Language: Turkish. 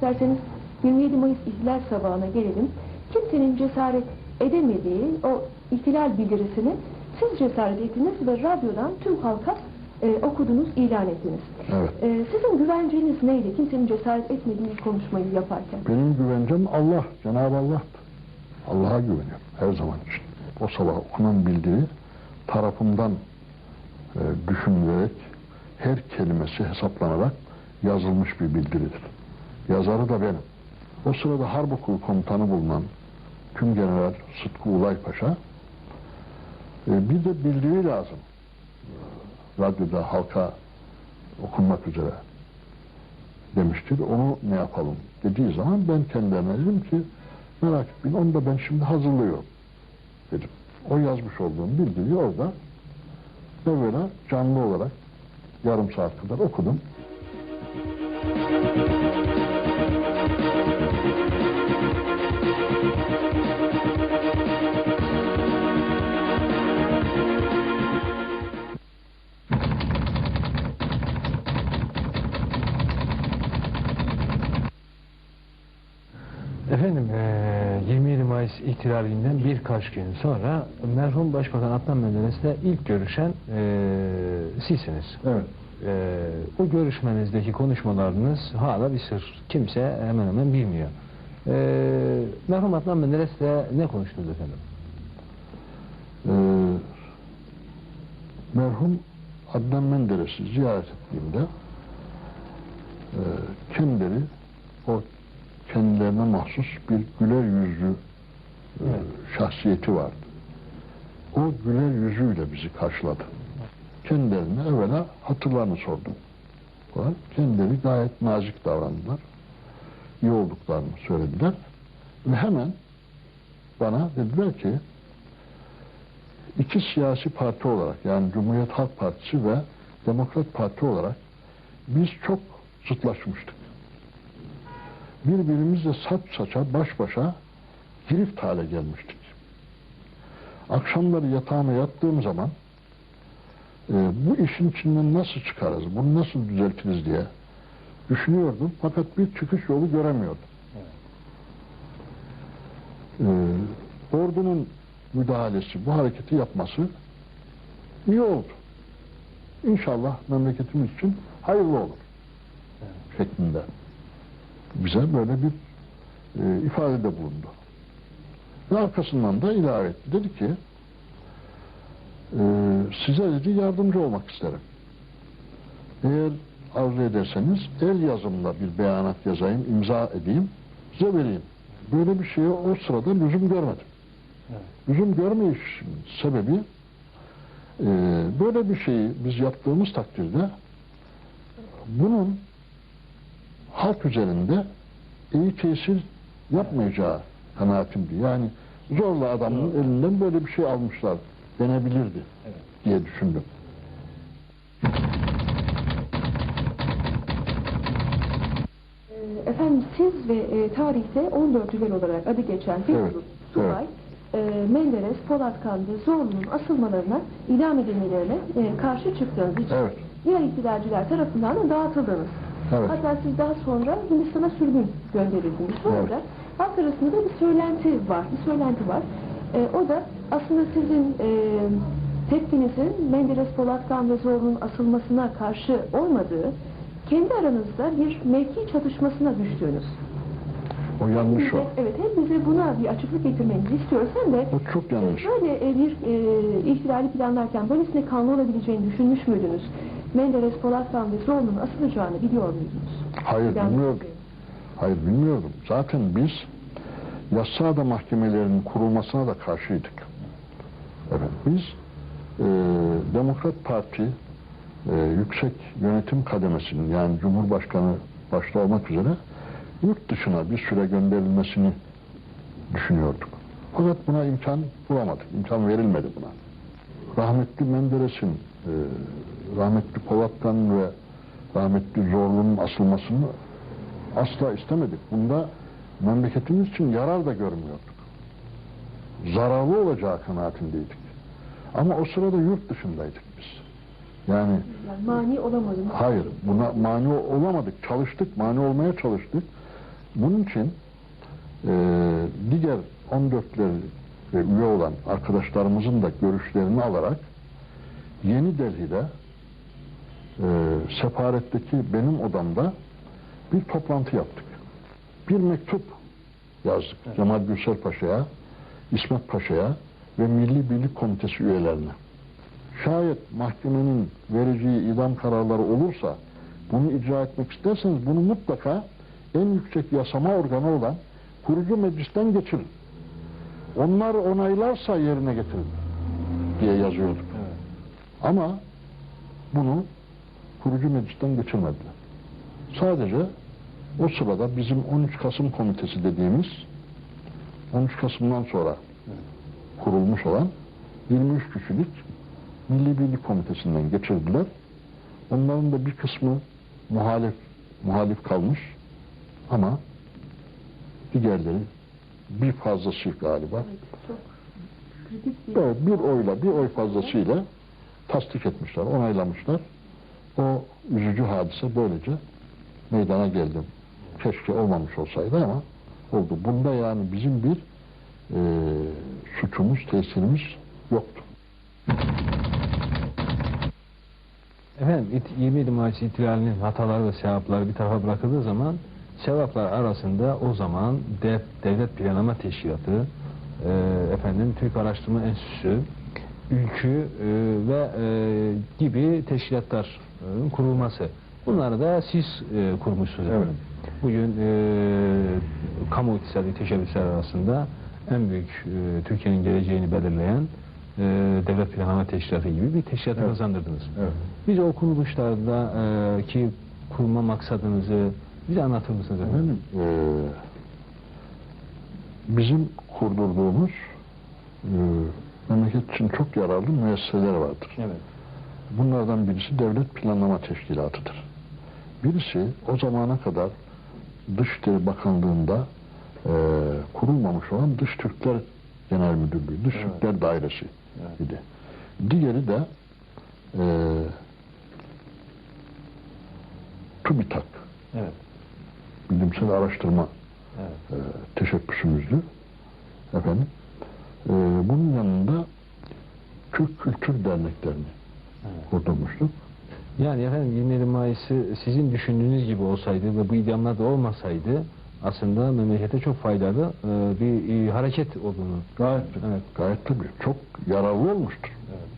isterseniz 27 Mayıs İhtilal Sabahı'na gelelim. Kimsenin cesaret edemediği o ihtilal bildirisini siz cesaret ettiniz ve radyodan tüm halka e, okudunuz, ilan ettiniz. Evet. E, sizin güvenceniz neydi? Kimsenin cesaret etmediği konuşmayı yaparken. Benim güvencem Allah, Cenab-ı Allah'tı. Allah'a güveniyorum her zaman için. O sabah onun bildiği tarafımdan e, düşünülerek her kelimesi hesaplanarak yazılmış bir bildiridir. Yazarı da benim. O sırada Harp Okulu Komutanı bulunan Tüm General Sıtkı Ulay Paşa e, bir de bildiri lazım. Radyoda halka okunmak üzere demiştir. Onu ne yapalım dediği zaman ben kendilerine dedim ki merak etmeyin onu da ben şimdi hazırlıyorum dedim. O yazmış olduğum bildiriyi orada ve böyle canlı olarak yarım saat kadar okudum. Efendim eee 27 Mayıs ihtilalinden birkaç gün sonra merhum Başbakan Adnan Menderes'le ilk görüşen eee sizsiniz. Evet. O görüşmenizdeki konuşmalarınız hala bir sır. Kimse hemen hemen bilmiyor. Eee merhum Adnan Menderes'le ne konuştunuz efendim? Ee, merhum Adnan Menderes'i ziyaret ettiğimde e, kendileri o kendilerine mahsus bir güler yüzlü e, Evet. şahsiyeti vardı. O güler yüzüyle bizi karşıladı. Kendilerine evvela hatırlarını sordum. Falan. Kendileri gayet nazik davrandılar. İyi olduklarını söylediler. Ve hemen bana dediler ki iki siyasi parti olarak yani Cumhuriyet Halk Partisi ve Demokrat Parti olarak biz çok zıtlaşmıştık. Birbirimizle saç saça baş başa girift hale gelmiştik. Akşamları yatağıma yattığım zaman e, bu işin içinden nasıl çıkarız, bunu nasıl düzeltiriz diye düşünüyordum. Fakat bir çıkış yolu göremiyordum. E, ordunun müdahalesi, bu hareketi yapması iyi oldu. İnşallah memleketimiz için hayırlı olur şeklinde bize böyle bir e, ifadede bulundu. Ve arkasından da ilave etti. Dedi ki e, size dedi yardımcı olmak isterim. Eğer arzu ederseniz el yazımla bir beyanat yazayım, imza edeyim, size vereyim. Böyle bir şeye o sırada lüzum görmedim. Lüzum görmeyiş sebebi e, böyle bir şeyi biz yaptığımız takdirde bunun halk üzerinde iyi tesir yapmayacağı kanaatimdi. Yani zorla adamın elinden böyle bir şey almışlar denebilirdi diye düşündüm. Ee, Efendim siz ve e, tarihte 14 Tüvel olarak adı geçen bir Evet, grup subay e, Menderes, Polatkan ve Zorlu'nun asılmalarına, idam edilmelerine e, karşı çıktığınız için Evet. diğer ihtilalciler tarafından da dağıtıldınız. Evet. Hatta siz daha sonra Hindistan'a sürgün gönderildiniz. Sonra Evet. da halk arasında bir söylenti var, bir söylenti var. E, o da aslında sizin e, tepkinizin Menderes, Polatkan ve Zorlu'nun asılmasına karşı olmadığı, kendi aranızda bir mevki çatışmasına düştüğünüz. O yanlış o. Bize- Evet, hem bize buna bir açıklık getirmenizi istiyoruz hem de O çok yanlış. böyle e, bir e, ihtilali planlarken böylesine kanlı olabileceğini düşünmüş müydünüz? Menderes, Polatkan ve Zorlu'nun asılacağını biliyor muydunuz? Hayır Yani- bilmiyordum. Hayır bilmiyordum. Zaten biz yassıada mahkemelerinin kurulmasına da karşıydık. Evet biz e, Demokrat Parti e, yüksek yönetim kademesinin yani Cumhurbaşkanı başta olmak üzere yurt dışına bir süre gönderilmesini düşünüyorduk. Fakat buna imkan bulamadık. İmkan verilmedi buna. Rahmetli Menderes'in, e, rahmetli Polat'tan ve rahmetli Zorlu'nun asılmasını asla istemedik. Bunda memleketimiz için yarar da görmüyorduk. Zararlı olacağı kanaatindeydik. Ama o sırada yurt dışındaydık biz. Yani Yani mani olamadınız. hayır buna mani olamadık. Çalıştık, mani olmaya çalıştık. Bunun için e, diğer 14'ler ve üye olan arkadaşlarımızın da görüşlerini alarak Yeni Delhi'de e, sefaretteki benim odamda bir toplantı yaptık. Bir mektup yazdık Cemal Gürsel Paşa'ya, İsmet Paşa'ya ve Milli Birlik Komitesi üyelerine. Şayet mahkemenin vereceği idam kararları olursa bunu icra etmek isterseniz bunu mutlaka en yüksek yasama organı olan kurucu meclisten geçirin. Onlar onaylarsa yerine getirin diye yazıyorduk. Ama bunu kurucu meclisten geçirmediler. Sadece o sırada bizim 13 Kasım Komitesi dediğimiz 13 Kasım'dan sonra kurulmuş olan 23 kişilik Milli Birlik Komitesi'nden geçirdiler. Onların da bir kısmı muhalif muhalif kalmış ama diğerleri bir fazlası galiba Evet, bir oyla, bir oy fazlasıyla tasdik etmişler, onaylamışlar. O üzücü hadise böylece meydana geldi. Keşke olmamış olsaydı ama oldu. Bunda yani bizim bir e, suçumuz, tesirimiz yoktu. Efendim it- 27 Mayıs ihtilalinin hataları ve sevapları bir tarafa bırakıldığı zaman sevaplar arasında o zaman Dev- Devlet Planlama Teşkilatı, e, efendim Türk Araştırma Enstitüsü, Ülkü e, ve e, gibi teşkilatların kurulması. Bunları da siz e, kurmuşsunuz efendim. Bugün e, kamu iktisadi teşebbüsler arasında en büyük e, Türkiye'nin geleceğini belirleyen e, Devlet Planlama Teşkilatı gibi bir teşkilatı Evet. kazandırdınız. Evet. Bize o kuruluşlarda e, ki kurma maksadınızı bize anlatır mısınız efendim? Efendim, e, bizim kurdurduğumuz e, memleket için çok yararlı müesseseler vardır. Evet. Bunlardan birisi Devlet Planlama Teşkilatı'dır. Birisi o zamana kadar Dışişleri Bakanlığı'nda e, kurulmamış olan Dış Türkler Genel Müdürlüğü, Dış Evet. Türkler Dairesi Evet. idi. Diğeri de e, TÜBİTAK, Evet. Bilimsel Araştırma Evet. e, teşebbüsümüzdü. Efendim. E, bunun yanında Türk Kültür Derneklerini Evet. kurdurmuştuk. Yani efendim 27 Mayıs'ı sizin düşündüğünüz gibi olsaydı ve bu idamlar da olmasaydı aslında memlekete çok faydalı e, bir e, hareket olduğunu. Gayet, Evet. gayet tabii çok yararlı olmuştur. Evet.